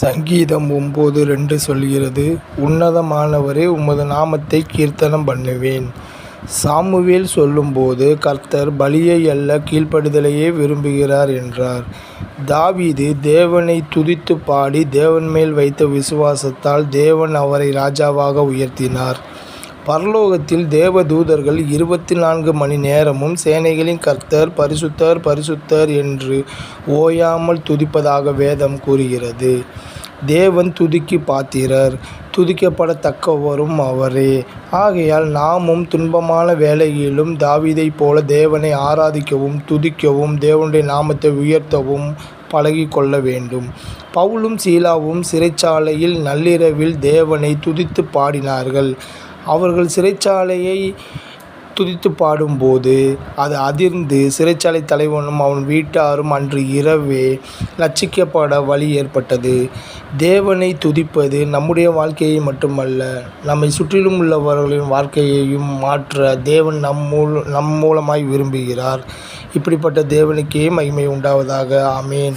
சங்கீதம் ஒம்பது ரெண்டு சொல்கிறது உன்னதமானவரே உமது நாமத்தை கீர்த்தனம் பண்ணுவேன். சாமுவேல் சொல்லும்போது கர்த்தர் பலியை அல்ல கீழ்ப்படுதலையே விரும்புகிறார் என்றார். தாவீது தேவனை துதித்து பாடி தேவன் மேல் வைத்த விசுவாசத்தால் தேவன் அவரை ராஜாவாக உயர்த்தினார். பரலோகத்தில் தேவதூதர்கள் இருபத்தி நான்கு மணி நேரமும் சேனைகளின் கர்த்தர் பரிசுத்தர் பரிசுத்தர் என்று ஓயாமல் துதிப்பதாக வேதம் கூறுகிறது. தேவன் துதிக்கு பாத்திரர் துதிக்கப்படத்தக்கவரும் அவரே. ஆகையால் நாமும் துன்பமான வேலையிலும் தாவிதைப் போல தேவனை ஆராதிக்கவும் துதிக்கவும் தேவனுடைய நாமத்தை உயர்த்தவும் பழகி கொள்ள வேண்டும். பவுலும் சீலாவும் சிறைச்சாலையில் நள்ளிரவில் தேவனை துதித்து பாடினார்கள். அவர்கள் சிறைச்சாலையை துதித்து பாடும்போது அது அதிர்ந்து சிறைச்சாலை தலைவனும் அவன் வீட்டாரும் அன்று இரவே லட்சிக்கப்பட வழி ஏற்பட்டது. தேவனை துதிப்பது நம்முடைய வாழ்க்கையை மட்டுமல்ல நம்மை சுற்றிலும் உள்ளவர்களின் வாழ்க்கையையும் மாற்ற தேவன் நம் மூல நம் மூலமாய் விரும்புகிறார். இப்படிப்பட்ட தேவனுக்கே மகிமை உண்டாவதாக. ஆமேன்.